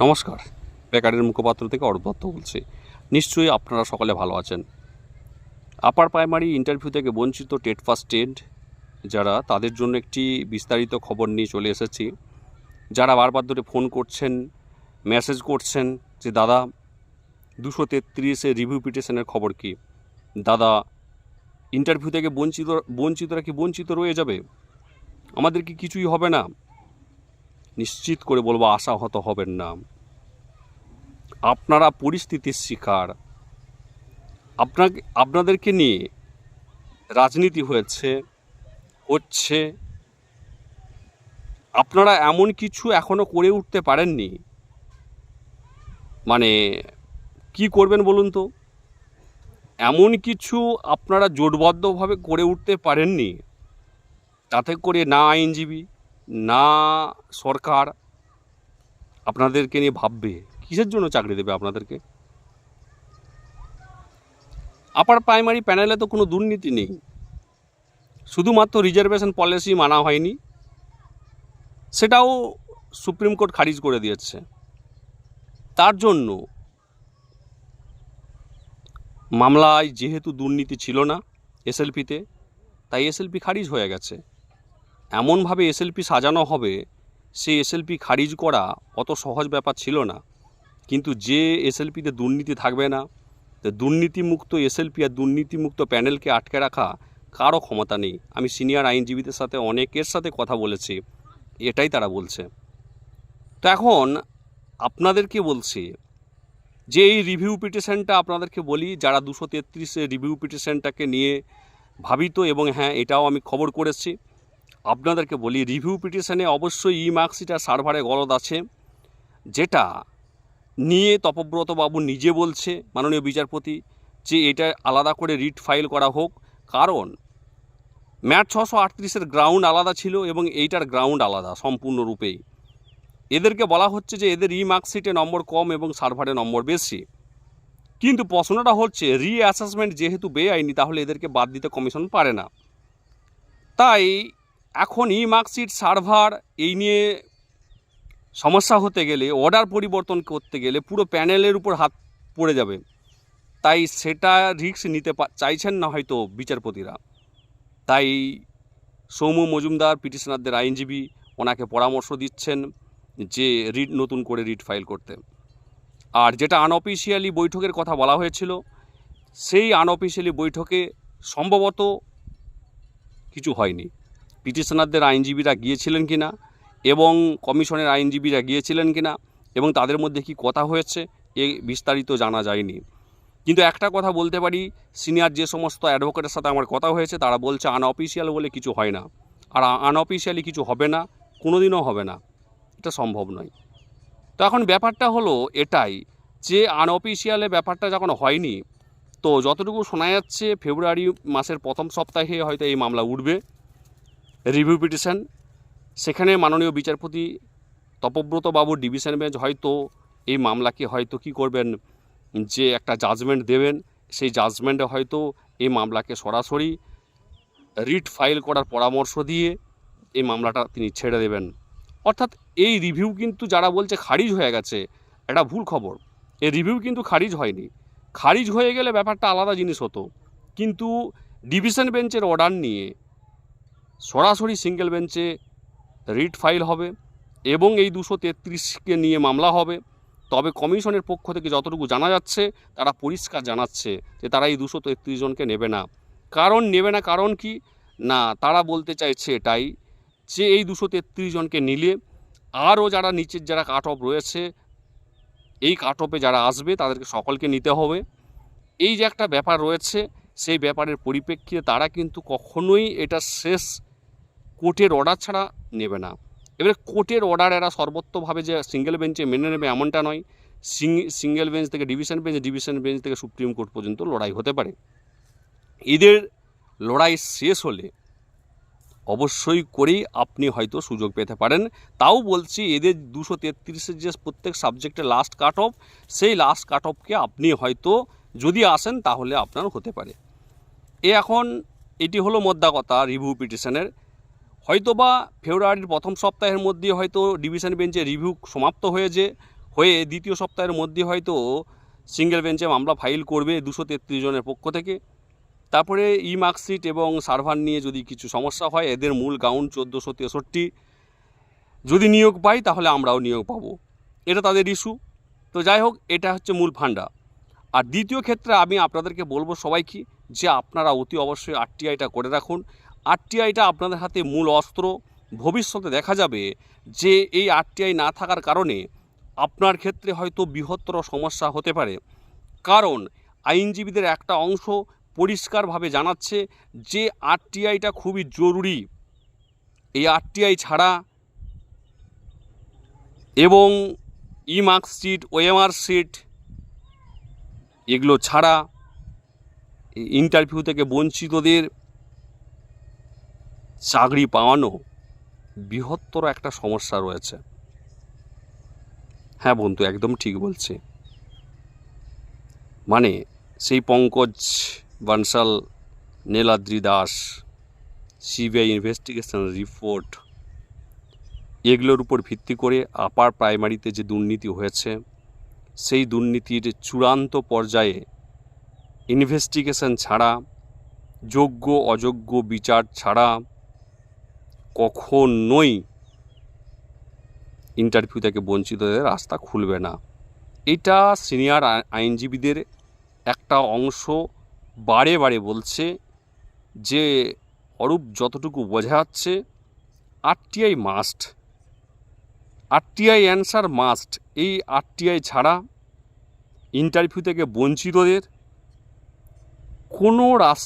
নমস্কার। বেকারের মুখপাত্র থেকে অরূপ দত্ত বলছি। নিশ্চয়ই আপনারা সকলে ভালো আছেন। আপার প্রাইমারি ইন্টারভিউ থেকে বঞ্চিত টেট ফার্স্ট টেড যারা, তাদের জন্য একটি বিস্তারিত খবর নিয়ে চলে এসেছি। যারা বারবার ধরে ফোন করছেন, মেসেজ করছেন যে, দাদা, দুশো তেত্রিশে রিভিউ পিটিশনের খবর কি? দাদা, ইন্টারভিউ থেকে বঞ্চিত, বঞ্চিতরা কি বঞ্চিত রয়ে যাবে? আমাদের কি কিছুই হবে না? নিশ্চিত করে বলব আশাহত হবেন না। আপনারা পরিস্থিতির শিকার। আপনাকে, আপনাদেরকে নিয়ে রাজনীতি হয়েছে, হচ্ছে। আপনারা এমন কিছু এখনও করে উঠতে পারেননি। মানে কি করবেন বলুন তো? এমন কিছু আপনারা জোটবদ্ধভাবে করে উঠতে পারেননি। তাতে করে না আইনজীবী না সরকার আপনাদেরকে নিয়ে ভাববে, কিসের জন্য চাকরি দেবে আপনাদেরকে? আপার প্রাইমারি প্যানেলে তো কোনো দুর্নীতি নেই। শুধুমাত্র রিজার্ভেশন পলিসি মানা হয়নি। সেটাও সুপ্রিম কোর্ট খারিজ করে দিয়েছে। তার জন্য মামলায় যেহেতু দুর্নীতি ছিল না এসএলপিতে তাই এসএলপি খারিজ হয়ে গেছে। এমনভাবে এসএলপি সাজানো হবে সেই এসএলপি খারিজ করা অত সহজ ব্যাপার ছিল না। কিন্তু যে এসএলপিতে দুর্নীতি থাকবে না, তো দুর্নীতিমুক্ত এসএলপি আর দুর্নীতিমুক্ত প্যানেলকে আটকে রাখা কারও ক্ষমতা নেই। আমি সিনিয়র আইনজীবীদের সাথে, অনেকের সাথে কথা বলেছি, এটাই তারা বলছে। তো এখন আপনাদেরকে বলছি যে এই রিভিউ পিটিশনটা আপনাদেরকে বলি, যারা দুশো তেত্রিশে রিভিউ পিটিশনটাকে নিয়ে ভাবিত এবং হ্যাঁ এটাও আমি খবর করেছি আপনাদেরকে বলি রিভিউ পিটিশনে অবশ্যই ই মার্কশিট আর সার্ভারে গলদ আছে, যেটা নিয়ে তপব্রত বাবু নিজে বলছে, মাননীয় বিচারপতি, যে এটা আলাদা করে রিট ফাইল করা হোক। কারণ, ম্যাট ছশো আটত্রিশের গ্রাউন্ড আলাদা ছিল এবং এইটার গ্রাউন্ড আলাদা সম্পূর্ণরূপেই। এদেরকে বলা হচ্ছে যে এদের ই মার্কশিটে নম্বর কম এবং সার্ভারে নম্বর বেশি। কিন্তু প্রশ্নটা হচ্ছে রি অ্যাসেসমেন্ট যেহেতু বেআইনি, তাহলে এদেরকে বাদ দিতে কমিশন পারে না। তাই এখন ই মার্কশিট সার্ভার এই নিয়ে সমস্যা হতে গেলে অর্ডার পরিবর্তন করতে গেলে পুরো প্যানেলের উপর হাত পড়ে যাবে। তাই সেটা রিস্ক নিতে চাইছেন না হয়তো বিচারপতিরা। তাই সৌম্য মজুমদার, পিটিশনারদের আইনজীবী ওনাকে পরামর্শ দিচ্ছেন যে রিট নতুন করে রিট ফাইল করতে। আর যেটা আনঅফিসিয়ালি বৈঠকের কথা বলা হয়েছিল, সেই আনঅফিসিয়ালি বৈঠকে সম্ভবত কিছু হয়নি। পিটিশনারদের আইনজীবীরা গিয়েছিলেন কি না এবং কমিশনের আইনজীবীরা গিয়েছিলেন কি না এবং তাদের মধ্যে কি কথা হয়েছে, এ বিস্তারিত জানা যায়নি। কিন্তু একটা কথা বলতে পারি, সিনিয়র যে সমস্ত অ্যাডভোকেটের সাথে আমার কথা হয়েছে, তারা বলছে আনঅফিসিয়াল বলে কিছু হয় না। আর আনঅফিসিয়ালি কিছু হবে না, কোনোদিনও হবে না। এটা সম্ভব নয়। তো এখন ব্যাপারটা হলো এটাই যে আনঅফিসিয়ালে ব্যাপারটা যখন হয়নি, তো যতটুকু শোনা যাচ্ছে, ফেব্রুয়ারি মাসের প্রথম সপ্তাহে হয়তো এই মামলা উঠবে। Review petition. সেখানে মাননীয় বিচারপতি তপব্রত বাবুর ডিভিশন বেঞ্চ হয়তো এই মামলাকে হয়তো কি করবেন, যে একটা জাজমেন্ট দেবেন, সেই জাজমেন্টে হয়তো এই মামলাকে সরাসরি রিট ফাইল করার পরামর্শ দিয়ে এই মামলাটা তিনি ছেড়ে দেবেন। অর্থাৎ এই রিভিউ কিন্তু যারা বলছে খারিজ হয়ে গেছে, এটা ভুল খবর। এই রিভিউ কিন্তু খারিজ হয়নি। খারিজ হয়ে গেলে ব্যাপারটা আলাদা জিনিস হতো। কিন্তু ডিভিশন বেঞ্চের অর্ডার নিয়ে সরাসরি সিঙ্গেল বেঞ্চে রিট ফাইল হবে এবং এই দুশো তেত্রিশকে নিয়ে মামলা হবে। তবে কমিশনের পক্ষ থেকে যতটুকু জানা যাচ্ছে, তারা পরিষ্কার জানাচ্ছে যে তারা এই দুশো তেত্রিশ জনকে নেবে না। কারণ নেবে না কারণ কি? না, তারা বলতে চাইছে এটাই যে এই দুশো তেত্রিশ জনকে নিলে আরও যারা নিচের যারা কাট অফ রয়েছে, এই কাট অফে যারা আসবে, তাদেরকে সকলকে নিতে হবে। এই যে একটা ব্যাপার রয়েছে, সেই ব্যাপারের পরিপ্রেক্ষিতে তারা কিন্তু কখনোই এটা শেষ কোর্টের অর্ডার ছাড়া নেবে না। এবারে কোর্টের অর্ডার এরা সর্বত্রভাবে যে সিঙ্গেল বেঞ্চে মেনে নেবে এমনটা নয়। সিং সিঙ্গেল বেঞ্চ থেকে ডিভিশন বেঞ্চ ডিভিশন বেঞ্চ থেকে সুপ্রিম কোর্ট পর্যন্ত লড়াই হতে পারে। এদের লড়াই শেষ হলে অবশ্যই করেই আপনি হয়তো সুযোগ পেতে পারেন। তাও বলছি, এদের দুশো তেত্রিশের যে প্রত্যেক সাবজেক্টের লাস্ট কাট অফ সেই লাস্ট কাট অফকে আপনি হয়তো যদি আসেন, তাহলে আপনার হতে পারে। এ এখন এটি হলো মোদ্দা কথা রিভিউ পিটিশনের হয়তোবা ফেব্রুয়ারির প্রথম সপ্তাহের মধ্যে হয়তো ডিভিশন বেঞ্চে রিভিউ সমাপ্ত হয়েছে, হয়ে দ্বিতীয় সপ্তাহের মধ্যে হয়তো সিঙ্গেল বেঞ্চে মামলা ফাইল করবে দুশো তেত্রিশ জনের পক্ষ থেকে। তারপরে ই মার্কশিট এবং সার্ভার নিয়ে যদি কিছু সমস্যা হয়, এদের মূল গাউন চোদ্দোশো তেষট্টি। যদি নিয়োগ পাই, তাহলে আমরাও নিয়োগ পাবো। এটা তাদের ইস্যু তো যাই হোক, এটা হচ্ছে মূল ফান্ডা আর দ্বিতীয় ক্ষেত্রে আমি আপনাদেরকে বলব সবাইকে যে আপনারা অতি অবশ্যই আরটিআইটা করে রাখুন। আরটিআইটা আপনাদের হাতে মূল অস্ত্র। ভবিষ্যতে দেখা যাবে যে এই আরটিআই না থাকার কারণে আপনার ক্ষেত্রে হয়তো বৃহত্তর সমস্যা হতে পারে। কারণ আইনজীবীদের একটা অংশ পরিষ্কারভাবে জানাচ্ছে যে আরটিআইটা খুবই জরুরি। এই আরটিআই ছাড়া এবং ই মার্কশিট ওএমআর শিট এগুলো ছাড়া ইন্টারভিউ থেকে বঞ্চিতদের চাকরি পাওয়ানো বৃহত্তর একটা সমস্যা রয়েছে। হ্যাঁ বন্ধু, একদম ঠিক বলছে। মানে সেই Pankaj Bansal Niladri Das, CBI investigation report এগুলোর উপর ভিত্তি করে আপার প্রাইমারিতে যে দুর্নীতি হয়েছে, সেই দুর্নীতির চূড়ান্ত পর্যায়ে ইনভেস্টিগেশন ছাড়া যোগ্য অযোগ্য বিচার ছাড়া কখনোই ইন্টারভিউ থেকে বঞ্চিতদের রাস্তা খুলবে না। এটা সিনিয়র আইনজীবীদের একটা অংশ বারে বারে বলছে যে, অরূপ, যতটুকু বোঝা যাচ্ছে RTI must RTI answer must এই আরটিআই ছাড়া ইন্টারভিউ থেকে বঞ্চিতদের কোনো রাস্তা